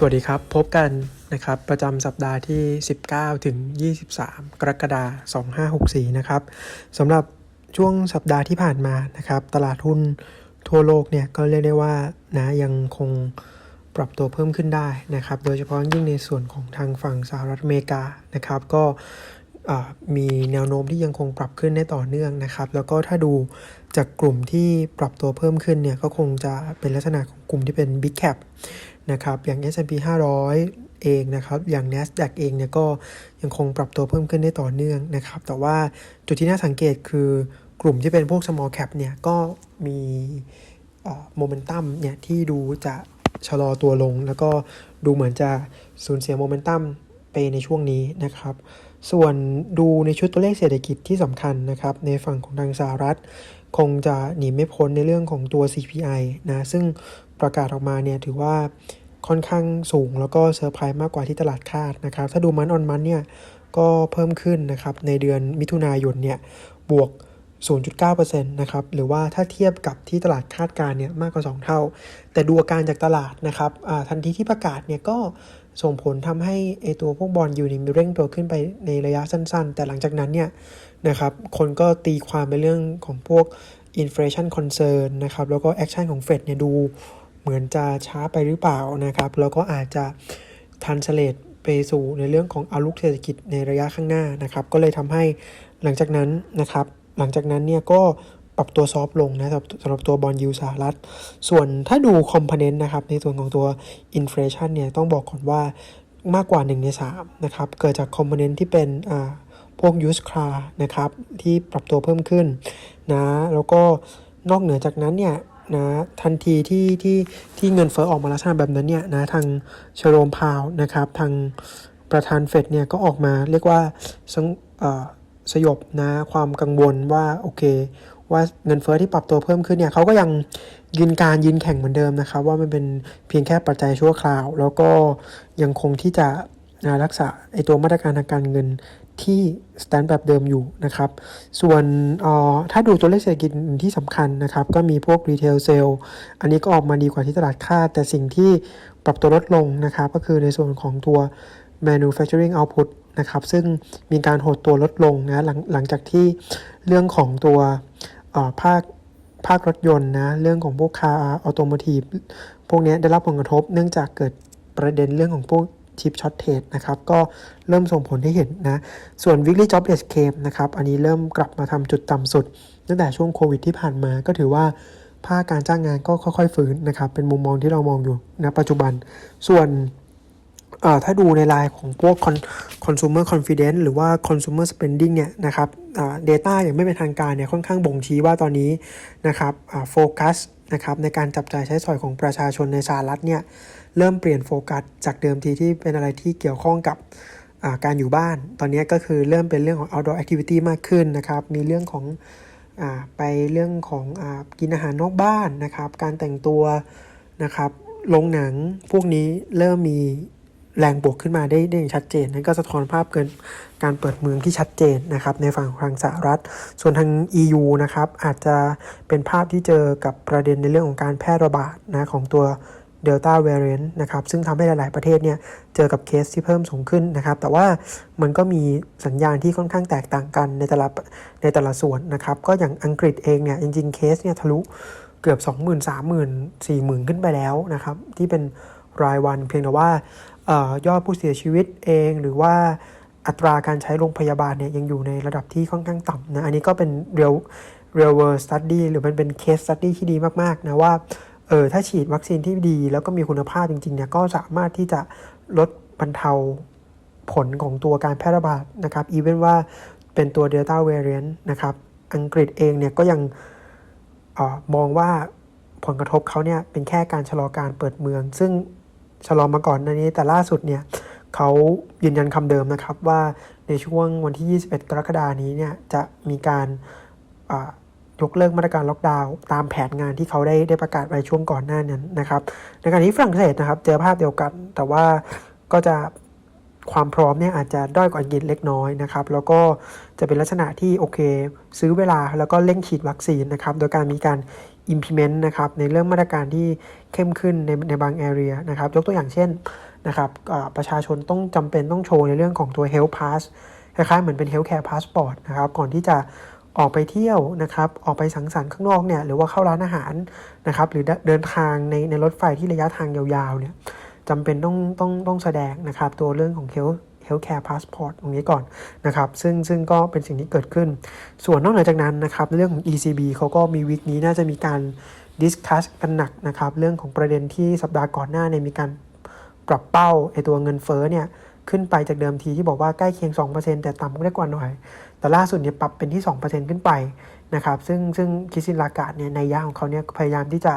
สวัสดีครับ พบกันนะครับประจำสัปดาห์ที่ 19 ถึง 23 กรกฎาคม 2564 นะครับสำหรับช่วงสัปดาห์ที่ผ่านมานะครับ ตลาดหุ้นทั่วโลกเนี่ยก็เรียกได้ว่านะยังคงปรับตัวเพิ่มขึ้นได้นะครับ โดยเฉพาะยิ่งในส่วนของทางฝั่งสหรัฐอเมริกานะครับ ก็ มีแนวโน้มที่ยังคงปรับขึ้นได้ต่อเนื่องนะครับ แล้วก็ถ้าดูจากกลุ่มที่ปรับตัวเพิ่มขึ้นเนี่ยก็คงจะเป็นลักษณะของกลุ่มที่เป็น Big Cap นะครับอย่าง S&P 500 เองนะครับอย่าง NASDAQ เองเนี่ยก็ยังคงปรับตัวเพิ่มขึ้นได้ต่อเนื่องนะครับแต่ว่าจุดที่น่าสังเกตคือกลุ่มที่เป็นพวก small cap เนี่ยก็มีโมเมนตัมเนี่ยที่ดูจะชะลอตัวลง แล้วก็ดูเหมือนจะสูญเสียโมเมนตัมไปในช่วงนี้นะครับ ส่วนดูในชุดตัวเลขเศรษฐกิจที่สำคัญนะครับ ในฝั่งของทางสหรัฐ คงจะหนีไม่พ้นในเรื่องของตัว CPI นะ ซึ่งประกาศออกมาเนี่ยถือว่าค่อนข้างสูงแล้วก็เซอร์ไพรส์มากกว่าที่ตลาดคาดนะครับ ถ้าดูมันออนมันเนี่ยก็เพิ่มขึ้นนะครับ ในเดือนมิถุนายนเนี่ยบวก 0.9%นะครับ หรือว่าถ้าเทียบกับที่ตลาดคาดการ์เนี่ยมากกว่า 2 เท่า แต่ดูอาการจากตลาดนะครับทันทีที่ประกาศเนี่ยก็ ส่งผลทำให้ไอตัวพวกบอลยูนี่มีเร่งตัวขึ้นไปในระยะสั้นๆ แต่หลังจากนั้นเนี่ยนะครับคนก็ตีความในเรื่องของพวก inflation concern นะครับแล้วก็ action ของเฟดเนี่ยดูเหมือนจะช้าไปหรือเปล่านะครับแล้วก็อาจจะ translate ไปสู่ในเรื่องของอาลุกเศรษฐกิจในระยะข้างหน้านะครับก็เลยทำให้หลังจากนั้นนะครับหลังจากนั้นเนี่ยก็ ปรับตัวซอฟลงนะสำหรับตัวบอลยูสหรัฐ ส่วนถ้าดูคอมโพเนนต์นะครับในส่วนของตัวอินฟลชันเนี่ยต้องบอกก่อนว่ามากกว่า 1 ใน3นะครับเกิดจากคอมโพเนนต์ที่เป็นอ่าพวกยูสครานะครับที่ปรับตัวเพิ่มขึ้นนะแล้วก็นอกเหนือจากนั้นเนี่ยนะทันทีที่ที่ที่เงินเฟ้อออกมาลักษณะแบบนั้นเนี่ยนะทางเชโรมพาวนะครับทางประธานเฟดเนี่ยก็ออกมาเรียกว่าสงสยบนะความกังวลว่าโอเค ว่าเงินเฟ้อที่ปรับตัวเพิ่มขึ้นเนี่ยเขาก็ยังยืนการยืนแข่งเหมือนเดิมนะครับ ว่ามันเป็นเพียงแค่ปัจจัยชั่วคราว แล้วก็ยังคงที่จะรักษาไอตัวมาตรการทางการเงินที่สแตนแบบเดิมอยู่นะครับ ส่วนถ้าดูตัวเลขเศรษฐกิจที่สำคัญนะครับ ก็มีพวกรีเทลเซลล์อันนี้ก็ออกมาดีกว่าที่ตลาดคาด แต่สิ่งที่ปรับตัวลดลงนะครับ ก็คือในส่วนของตัว manufacturing output นะครับ ซึ่งมีการหดตัวลดลงนะหลังหลังจากที่เรื่องของตัว ภาคภาครถยนต์นะเรื่องของพวกคาร์ออโตโมทีฟพวกนี้ได้รับผลกระทบเนื่องจากเกิดประเด็นเรื่องของพวกชิปช็อตเทรดนะครับ ก็เริ่มส่งผลให้เห็นนะ ส่วน weekly job s c a p e นะครับ อันนี้เริ่มกลับมาทำจุดต่ำสุด ตั้งแต่ช่วงโควิดที่ผ่านมา ก็ถือว่าภาคการจ้างงานก็ค่อยๆ ฟื้นนะครับ เป็นมุมมองที่เรามองอยู่ณปัจจุบัน ส่วน ถ้าดูในลายของพวก consumer confidence หรือว่า consumer spending เนี่ยนะครับ data อย่างไม่เป็นทางการเนี่ยค่อนข้างบ่งชี้ว่าตอนนี้นะครับโฟกัสนะครับในการจับจ่ายใช้สอยของประชาชนในสหรัฐเนี่ยเริ่มเปลี่ยนโฟกัสจากเดิมทีที่เป็นอะไรที่เกี่ยวข้องกับการอยู่บ้าน ตอนนี้ก็คือเริ่มเป็นเรื่องของ outdoor activity มากขึ้นนะครับ มีเรื่องของอไปเรื่องของอกินอาหารนอกบ้านนะครับ การแต่งตัวนะครับโรงหนังพวกนี้เริ่มมี แรงบวกขึ้นมาได้ได้อย่างชัดเจน นั่นก็สะท้อนภาพเกินการเปิดเมืองที่ชัดเจนนะครับในฝั่งของทางสหรัฐ ส่วนทาง EU นะครับอาจจะเป็นภาพที่เจอกับประเด็นในเรื่องของการแพร่ระบาดนะของตัวเดลต้าเวเรียนนะครับซึ่งทำให้หลาย ๆ ประเทศเนี่ยเจอกับเคสที่เพิ่มสูงขึ้นนะครับ แต่ว่ามันก็มีสัญญาณที่ค่อนข้างแตกต่างกันในแต่ละในแต่ละส่วนนะครับ ก็อย่างอังกฤษเองเนี่ยจริง ๆ เคสเนี่ยทะลุเกือบ 20,000 30,000 40,000 ขึ้นไปแล้วนะครับ ที่เป็นรายวันเพียงแต่ว่า ยอดผู้เสียชีวิตเองหรือว่าอัตราการใช้โรงพยาบาลเนี่ยยังอยู่ในระดับที่ค่อนข้างต่ำนะ อันนี้ก็เป็นเรียล real world study หรือมันเป็น case study ที่ดีมาก ๆ นะว่าเออถ้าฉีดวัคซีนที่ดี แล้วก็มีคุณภาพจริงๆเนี่ยก็สามารถที่จะลดบรรเทาผลของตัวการแพร่ระบาดนะครับอีเวนว่าเป็นตัว Delta variant นะครับ อังกฤษเองเนี่ยก็ยังอมองว่าผลกระทบเขาเนี่ยเป็นแค่การชะลอการเปิดเมือง ซึ่ง ชะลอมาก่อนในนี้ แต่ล่าสุดเนี่ยเขายืนยันคำเดิมนะครับว่าในช่วงวันที่ 21 กรกฎานี้เนี่ยจะมีการยกเลิกมาตรการล็อกดาวน์ตามแผนงานที่เขาได้ได้ประกาศไว้ช่วงก่อนหน้านั้นนะครับ ในการที่ฝรั่งเศสนะครับ เจอภาพเดียวกัน แต่ว่าก็จะความพร้อมเนี่ยอาจจะด้อยกว่าอังกฤษเล็กน้อยนะครับ แล้วก็จะเป็นลักษณะที่โอเค ซื้อเวลาแล้วก็เร่งฉีดวัคซีนนะครับ โดยการมีการ implement นะครับในเรื่องมาตรการที่เข้มขึ้นในในบาง area นะครับยกตัวอย่างเช่นนะครับประชาชนต้องจำเป็นต้องโชว์ในเรื่องของตัว Health Pass คล้ายๆเหมือนเป็น Healthcare Passport นะครับก่อนที่จะออกไปเที่ยวนะครับออกไปสังสรรค์ข้างนอกเนี่ยหรือว่าเข้าร้านอาหารนะครับหรือเดินทางในในรถไฟที่ระยะทางยาวๆเนี่ยจำเป็นต้องต้องต้องแสดงนะครับตัวเรื่องของ Health Healthcare Passport ตรงนี้ก่อนนะครับซึ่งซึ่งก็เป็นสิ่งที่เกิดขึ้น ส่วนนอกเหนือจากนั้นนะครับเรื่องของ ECB เขาก็มีวิกนี้น่าจะมีการดิสคัสกันหนักนะครับเรื่องของประเด็นที่สัปดาห์ก่อนหน้าเนี่ยมีการปรับเป้าไอตัวเงินเฟ้อเนี่ยขึ้นไปจากเดิมทีที่บอกว่าใกล้เคียง 2%แต่ต่ำได้กว่าหน่อย แต่ล่าสุดเนี่ยปรับเป็นที่ 2%ขึ้นไปนะครับซึ่งซึ่งคิสินลากาดเนี่ยในย่าของเขาเนี่ยพยายามที่จะ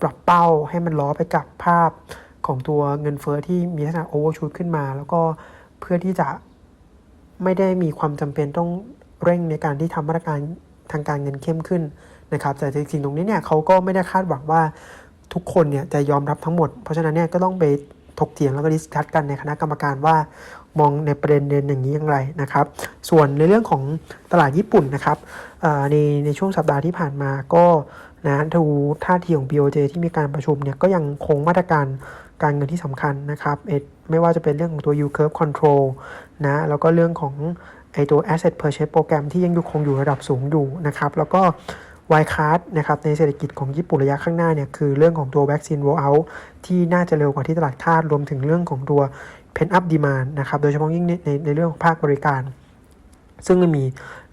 ปรับเป้าให้มันล้อไปกับภาพของตัวเงินเฟ้อที่มีลักษณะโอเวอร์ชูตขึ้นมา แล้วก็ เพื่อที่จะไม่ได้มีความจำเป็นต้องเร่งในการที่ทำมาตรการทางการเงินเข้มขึ้นนะครับแต่จริงๆตรงนี้เนี่ยเขาก็ไม่ได้คาดหวังว่าทุกคนเนี่ยจะยอมรับทั้งหมด เพราะฉะนั้นเนี่ยก็ต้องไปถกเถียงแล้วก็ดิสคัตกันในคณะกรรมการว่า มองในประเด็นเด่นอย่างนี้อย่างไรนะครับ ส่วนในเรื่องของตลาดญี่ปุ่นนะครับในในช่วงสัปดาห์ที่ผ่านมาก็นะดูท่าทีของ BOJ ที่มีการประชุมเนี่ยก็ยังคงมาตรการการเงินที่สำคัญนะครับเอไม่ว่าจะเป็นเรื่องของตัว yield curve control นะแล้วก็เรื่องของไอตัว asset purchase program ที่ยังอยู่คงอยู่ระดับสูงอยู่นะครับ แล้วก็วายคาร์ดนะครับในเศรษฐกิจของญี่ปุ่นระยะข้างหน้าเนี่ยคือเรื่องของตัววัคซีน roll out ที่น่าจะเร็วกว่าที่ตลาดคาดรวมถึงเรื่องของตัว pen up demand นะครับโดยเฉพาะยิ่งในในในเรื่องของภาคบริการ ซึ่งมันมี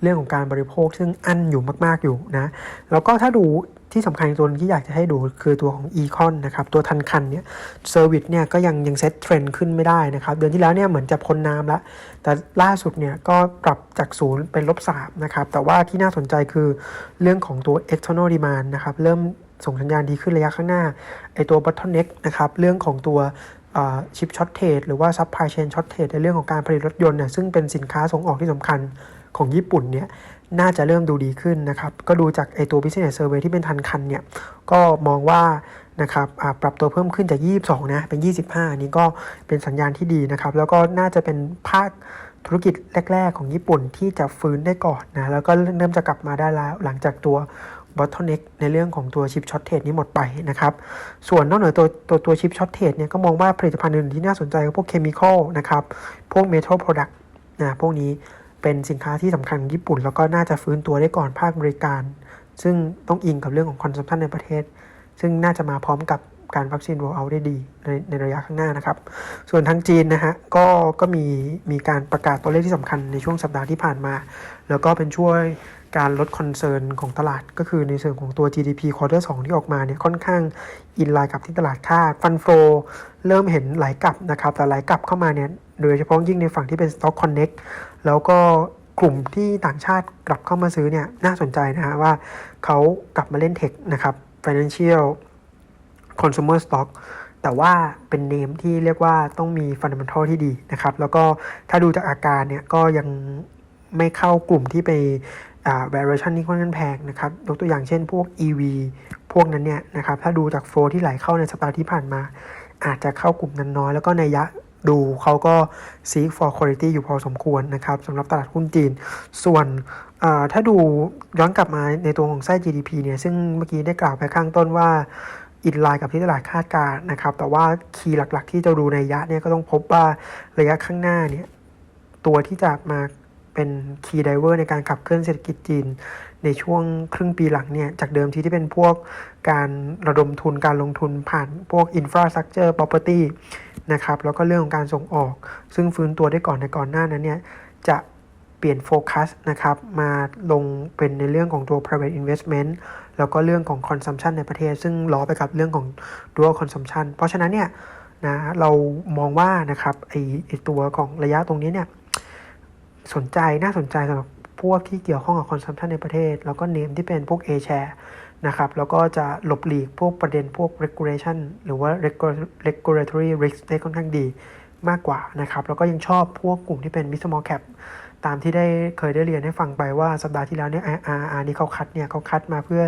เรื่องของการบริโภค ซึ่งอั้นอยู่มาก ๆอยู่นะแล้วก็ถ้าดูที่สำคัญตัวที่อยากจะให้ดูคือตัวของ e c o n นะครับตัวทันคันเนี่ยเซอร์วิสเนี่ยก็ยังยังเซตเทรนด์ขึ้นไม่ได้นะครับ เดือนที่แล้วเนี่ยเหมือนจะพ้นน้ำแล้วแต่ล่าสุดเนี่ยก็ปรับจากศูนย์เป็นลบสามนะครับ แต่ว่าที่น่าสนใจคือเรื่องของตัว external demand นะครับ เริ่มส่งสัญญาณดีขึ้นระยะข้างหน้าไอตัว bottleneck นะครับ เรื่องของตัว ชิปช็อตเทรดหรือว่าซัพพลายเชนช็อตเทรดในเรื่องของการผลิตรถยนต์เนี่ยซึ่งเป็นสินค้าส่งออกที่สำคัญของญี่ปุ่นเนี่ยน่าจะเริ่มดูดีขึ้นนะครับ ก็ดูจากไอตัว business survey ที่เป็นทันคันเนี่ย ก็มองว่านะครับปรับตัวเพิ่มขึ้นจาก 22 นะ เป็น 25 นี้ก็เป็นสัญญาณที่ดีนะครับ แล้วก็น่าจะเป็นภาคธุรกิจแรก ๆ ของญี่ปุ่นที่จะฟื้นได้ก่อนนะ แล้วก็เริ่มจะกลับมาได้แล้วหลังจากตัว bottleneck ในเรื่องของตัวชิปช็อตเทรดนี้หมดไปนะครับ ส่วนนอกเหนือตัวตัวตัวชิปช็อตเทรดเนี่ยก็มองว่าผลิตภัณฑ์อื่นที่น่าสนใจก็พวกเคมีคอลนะครับ พวกเมทัลโปรดักต์นะพวกนี้เป็นสินค้าที่สำคัญของญี่ปุ่น แล้วก็น่าจะฟื้นตัวได้ก่อนภาคบริการ ซึ่งต้องอิงกับเรื่องของคอนซัมชันในประเทศ ซึ่งน่าจะมาพร้อมกับการวัคซีนโรเอาได้ดีในในระยะข้างหน้านะครับ ส่วนทางจีนนะฮะก็ก็มีมีการประกาศตัวเลขที่สำคัญในช่วงสัปดาห์ที่ผ่านมา แล้วก็เป็นช่วย การลดคอนเซิร์นของตลาดก็คือในส่วนของตัว GDP quarter 2ที่ออกมาเนี่ยค่อนข้างอินไลน์กับที่ตลาดคาดฟันโฟเริ่มเห็นไหลกลับนะครับแต่ไหลกลับเข้ามาเนี่ยโดยเฉพาะยิ่งในฝั่งที่เป็น Stock Connect แล้วก็กลุ่มที่ต่างชาติกลับเข้ามาซื้อเนี่ยน่าสนใจนะฮะว่าเขากลับมาเล่นเทคนะครับ Financial Consumer Stock แต่ว่าเป็นเนมที่เรียกว่าต้องมีฟันเด m e n t a l ที่ดีนะครับ แล้วก็ถ้าดูจากอาการเนี่ยก็ยังไม่เข้ากลุ่มที่ไป valuation ที่ค่อนข้างแพงนะครับยกตัวอย่างเช่นพวก EV พวกนั้นเนี่ยนะครับถ้าดูจากโฟที่ไหลเข้าในสัปดาห์ที่ผ่านมา อาจจะเข้ากลุ่มนั้นน้อย แล้วก็ในยะดูเขาก็ seek for quality อยู่พอสมควรนะครับสำหรับตลาดหุ้นจีน ส่วนถ้าดูย้อนกลับมาในตัวของไส้ GDP เนี่ย ซึ่งเมื่อกี้ได้กล่าวไปข้างต้นว่าอินไลน์กับที่ตลาดคาดการนะครับ แต่ว่าคีย์หลักๆ ที่จะดูในยะเนี่ยก็ต้องพบว่าระยะข้างหน้าเนี่ย ตัวที่จะมา เป็นคีย์ไดเวอร์ในการขับเคลื่อนเศรษฐกิจจีน ในช่วงครึ่งปีหลังเนี่ย จากเดิมที่ที่เป็นพวกการระดมทุนการลงทุนผ่านพวก infrastructure property นะครับ แล้วก็เรื่องของการส่งออก ซึ่งฟื้นตัวได้ก่อนในก่อนหน้านั้นเนี่ย จะเปลี่ยนโฟกัสนะครับ มาลงเป็นในเรื่องของตัว private investment แล้วก็เรื่องของ consumption ในประเทศ ซึ่งล้อไปกับเรื่องของ dual consumption เพราะฉะนั้นเนี่ยนะเรามองว่านะครับไอไอตัวของระยะตรงนี้เนี่ย สนใจน่าสนใจสำหรับพวกที่เกี่ยวข้องกับ consumption ในประเทศ แล้วก็เนมที่เป็นพวก A share นะครับ แล้วก็จะหลบหลีกพวกประเด็นพวก regulation หรือว่า regulatory risk ได้ค่อนข้างดีมากกว่านะครับ แล้วก็ยังชอบพวกกลุ่มที่เป็น mid small cap ตามที่ได้เคยได้เรียนให้ฟังไปว่าสัปดาห์ที่แล้วเนี่ย IRR นี่เขาคัดเนี่ยเขาคัดมาเพื่อ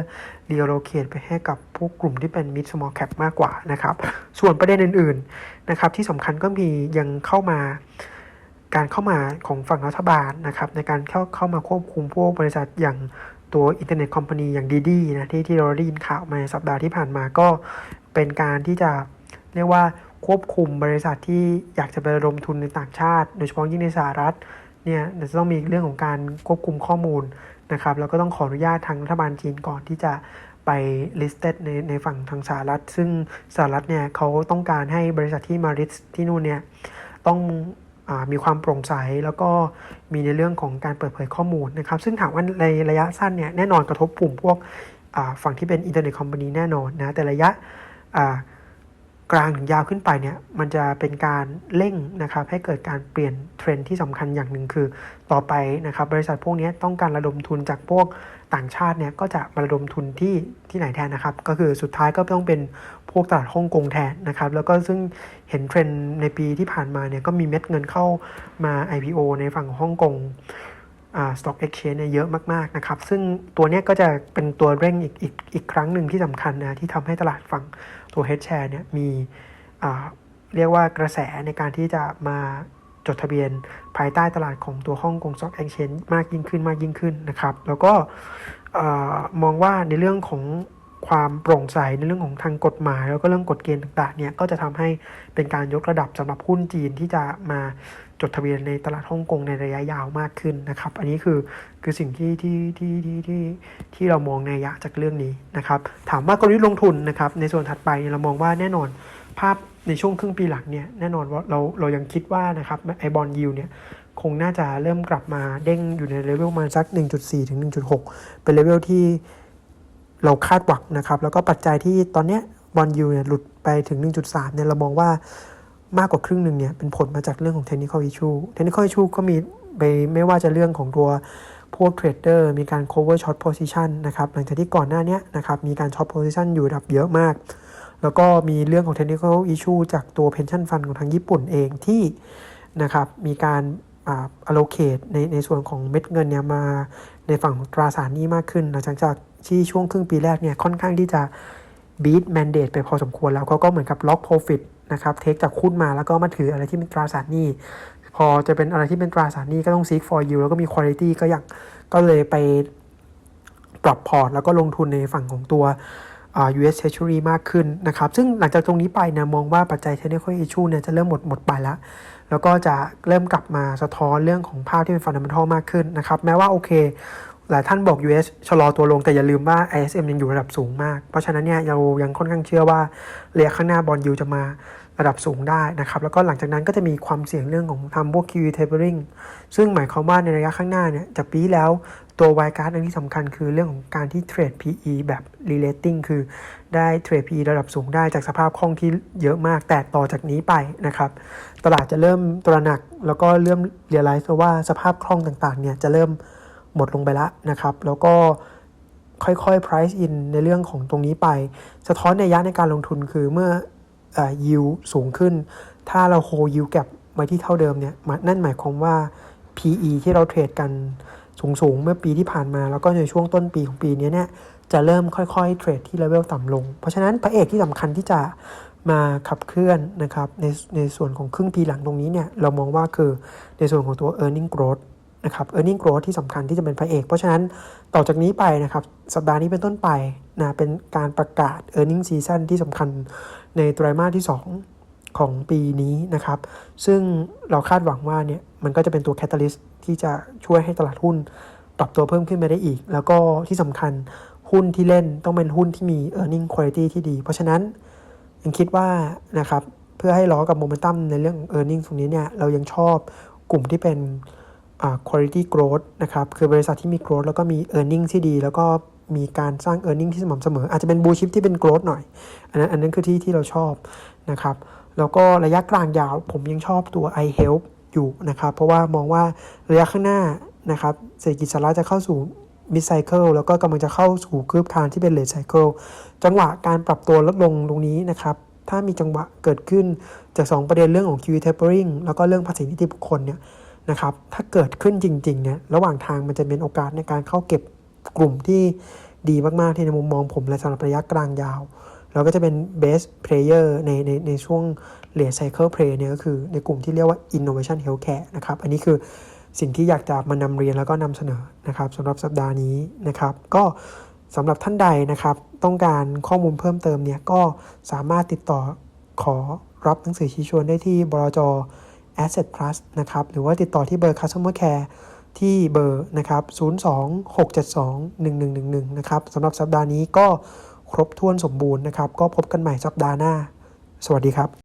reallocate ไปให้กับพวกกลุ่มที่เป็น mid small cap มากกว่านะครับ ส่วนประเด็นอื่น ๆ นะครับ ที่สำคัญก็มียังเข้ามา การเข้ามาของฝั่งรัฐบาลนะครับในการเข้าเข้ามาควบคุมพวกบริษัทอย่างตัวอินเทอร์เน็ตคอมพานีอย่างดีดีนะที่ที่เราได้ยินข่าวมาสัปดาห์ที่ผ่านมาก็เป็นการที่จะเรียกว่าควบคุมบริษัทที่อยากจะไประดมทุนในต่างชาติ โดยเฉพาะยิ่งในสหรัฐเนี่ยจะต้องมีเรื่องของการควบคุมข้อมูลนะครับแล้วก็ต้องขออนุญาตทางรัฐบาลจีนก่อนที่จะไป listed ในในฝั่งทางสหรัฐ ซึ่งสหรัฐเนี่ยเขาต้องการให้บริษัทที่มา list ที่นู่นเนี่ยต้อง มีความโปร่งใสแล้วก็มีในเรื่องของการเปิดเผยข้อมูลนะครับ ซึ่งถามว่าในระยะสั้นเนี่ยแน่นอนกระทบกลุ่มพวกฝั่งที่เป็นอินเทอร์เน็ตคอมพานีแน่นอนนะแต่ระยะ กลางถึงยาวขึ้นไปเนี่ยมันจะเป็นการเร่งนะครับให้เกิดการเปลี่ยนเทรนด์ที่สำคัญอย่างหนึ่งคือ ต่อไปนะครับบริษัทพวกนี้ต้องการระดมทุนจากพวกต่างชาติเนี่ยก็จะมาระดมทุนที่ที่ไหนแทนนะครับ ก็คือสุดท้ายก็ต้องเป็นพวกตลาดฮ่องกงแทนนะครับ แล้วก็ซึ่งเห็นเทรนด์ในปีที่ผ่านมาเนี่ยก็มีเม็ดเงินเข้ามา IPO ในฝั่งฮ่องกงอ่า Stock Exchange เนี่ยเยอะมากๆนะครับ ซึ่งตัวเนี้ยก็จะเป็นตัวเร่งอีกอีกอีกครั้งหนึ่งที่สำคัญนะที่ทำให้ตลาดฝั่ง ตัว Head Share เนี่ยมีเรียกว่ากระแสในการที่จะมาจดทะเบียนภายใต้ตลาดของตัวฮ่องกงซ็อกแองเชนมากยิ่งขึ้นมากยิ่งขึ้นนะครับ แล้วก็มองว่าในเรื่องของ ความโปร่งใสในเรื่องของทางกฎหมาย แล้วก็เรื่องกฎเกณฑ์ต่างๆเนี่ยก็จะทำให้เป็นการยกระดับสำหรับหุ้นจีนที่จะมาจดทะเบียนในตลาดฮ่องกงในระยะยาวมากขึ้นนะครับ อันนี้คือคือสิ่งที่ที่ที่ที่ที่ที่เรามองในระยะจากเรื่องนี้นะครับ ถามว่ากลยุทธ์ลงทุนนะครับ ในส่วนถัดไปเนี่ยเรามองว่าแน่นอนภาพในช่วงครึ่งปีหลังเนี่ยแน่นอนว่าเราเรายังคิดว่านะครับไอบอลยูเนี่ยคงน่าจะเริ่มกลับมาเด้งอยู่ในเลเวลมาสัก 1.4 ถึง 1.6 เป็นเลเวลที่ เราคาดหวังนะครับ แล้วก็ปัจจัยที่ตอนเนี้ยบอลยูเนี่ยหลุดไปถึง 1.3เนี่ยเรามองว่ามากกว่าครึ่งหนึ่งเนี่ยเป็นผลมาจากเรื่องของ technical issue technical issue ก็มีไปไม่ว่าจะเรื่องของตัวพวกเทรดเดอร์มีการ cover short position นะครับหลังจากที่ก่อนหน้านี้นะครับมีการ short position อยู่ระดับเยอะมาก แล้วก็มีเรื่องของ technical issue จากตัว pension fund ของทางญี่ปุ่นเองที่นะครับมีการ allocate ในในส่วนของเม็ดเงินเนี่ยมาในฝั่งตราสารหนี้มากขึ้น หลังจากที่ช่วงครึ่งปีแรกเนี่ยค่อนข้างที่จะ beat mandate ไปพอสมควรแล้วเขาก็เหมือนกับ lock profit นะครับเทคจากหุ้นมาแล้วก็มาถืออะไรที่เป็นตราสารหนี้พอจะเป็นอะไรที่เป็นตราสารหนี้ก็ต้อง seek for you แล้วก็มี quality ก็อย่างก็เลยไปปรับพอร์ต แล้วก็ลงทุนในฝั่งของตัว US Treasury มากขึ้นนะครับ ซึ่งหลังจากตรงนี้ไปเนี่ยมองว่าปัจจัย technical issue เนี่ยจะเริ่มหมดหมดไปแล้ว แล้วก็จะเริ่มกลับมาสะท้อนเรื่องของภาพที่เป็นฟันดัมเบลมากขึ้นนะครับ แม้ว่าโอเค หลายท่านบอก US ชะลอตัวลงแต่อย่าลืมว่า ISM ยังอยู่ระดับสูงมาก เพราะฉะนั้นเนี่ยเรายังค่อนข้างเชื่อว่าระยะข้างหน้าบอลยูจะมาระดับสูงได้นะครับ แล้วก็หลังจากนั้นก็จะมีความเสี่ยงเรื่องของทำพวก QE tapering ซึ่งหมายความว่าในระยะข้างหน้าเนี่ยจากปีแล้ว ตัว y g a r d อันที่สำคัญคือเรื่องของการที่เทรด PE แบบ relating คือได้เทรด PE ระดับสูงได้จากสภาพคล่องที่เยอะมาก แต่ต่อจากนี้ไปนะครับ ตลาดจะเริ่มตระหนัก แล้วก็เริ่ม realize ว่าสภาพคล่องต่างๆเนี่ยจะเริ่มหมดลงไปแล้วนะครับ แล้วก็ค่อยๆ price in ในเรื่องของตรงนี้ไป สะท้อนในยะในการลงทุนคือเมื่ออ yield สูงขึ้น ถ้าเรา hold yield gap ไว้ที่เท่าเดิมเนี่ยนั่นหมายความว่า PE ที่เราเทรดกัน สูงๆ เมื่อปีที่ผ่านมา แล้วก็ในช่วงต้นปีของปีนี้เนี่ยจะเริ่มค่อยๆเทรดที่เลเวลต่ำลง เพราะฉะนั้นพระเอกที่สำคัญที่จะมาขับเคลื่อนนะครับในในส่วนของครึ่งปีหลังตรงนี้เนี่ยเรามองว่าคือในส่วนของตัว e a r n i n g growth นะครับ e a r n i n g growth ที่สำคัญที่จะเป็นพระเอก เพราะฉะนั้นต่อจากนี้ไปนะครับสัปดาห์นี้เป็นต้นไปนะเป็นการประกาศ e a r n i n g season ที่สำคัญในไตรมาสที่ 2 ของปีนี้นะครับ ซึ่งเราคาดหวังว่าเนี่ยมันก็จะเป็นตัวแคตตาลิส ที่จะช่วยให้ตลาดหุ้นปรับตัวเพิ่มขึ้นไปได้อีก แล้วก็ที่สำคัญหุ้นที่เล่นต้องเป็นหุ้นที่มี e a r n i n g quality ที่ดี เพราะฉะนั้นยังคิดว่านะครับเพื่อให้ล้อกับโมเมนตัมในเรื่อง e a r n i n g ตรงนี้เนี่ยเรายังชอบกลุ่มที่เป็น quality growth นะครับ คือบริษัทที่มี growth แล้วก็มี earning ที่ดี แล้วก็มีการสร้าง earning ที่สม่ำเสมอ อาจจะเป็น blue chip ที่เป็น growth หน่อย อันนั้นอันนั้นคือที่ที่เราชอบนะครับ แล้วก็ระยะกลางยาวผมยังชอบตัว i help อยู่นะครับ เพราะว่ามองว่าระยะข้างหน้านะครับเศรษฐกิจสหรัฐจะเข้าสู่ mid cycle แล้วก็กำลังจะเข้าสู่คืบคานที่เป็น late cycle จังหวะการปรับตัวลดลงตรงนี้นะครับถ้ามีจังหวะเกิดขึ้นจาก 2 ประเด็นเรื่องของ QE tapering แล้วก็เรื่องภาษีนิติบุคคลเนี่ยนะครับถ้าเกิดขึ้นจริงๆเนี่ยระหว่างทางมันจะเป็นโอกาสในการเข้าเก็บกลุ่มที่ดีมากๆที่ในมุมมองผมและสำหรับระยะกลางยาว แล้วก็จะเป็น best player ในในในช่วง late cycle play เนี่ยก็คือในกลุ่มที่เรียกว่า innovation healthcare นะครับ อันนี้คือสิ่งที่อยากจะมานำเรียนแล้วก็นำเสนอนะครับสำหรับสัปดาห์นี้นะครับ ก็สำหรับท่านใดนะครับ ต้องการข้อมูลเพิ่มเติมเนี่ยก็สามารถติดต่อขอรับหนังสือชี้ชวนได้ที่บลจ Asset Plus นะครับ หรือว่าติดต่อที่เบอร์ Customer Care ที่เบอร์นะครับ 026721111 นะครับสำหรับสัปดาห์นี้ก็ ครบถ้วนสมบูรณ์นะครับ ก็พบกันใหม่สัปดาห์หน้า สวัสดีครับ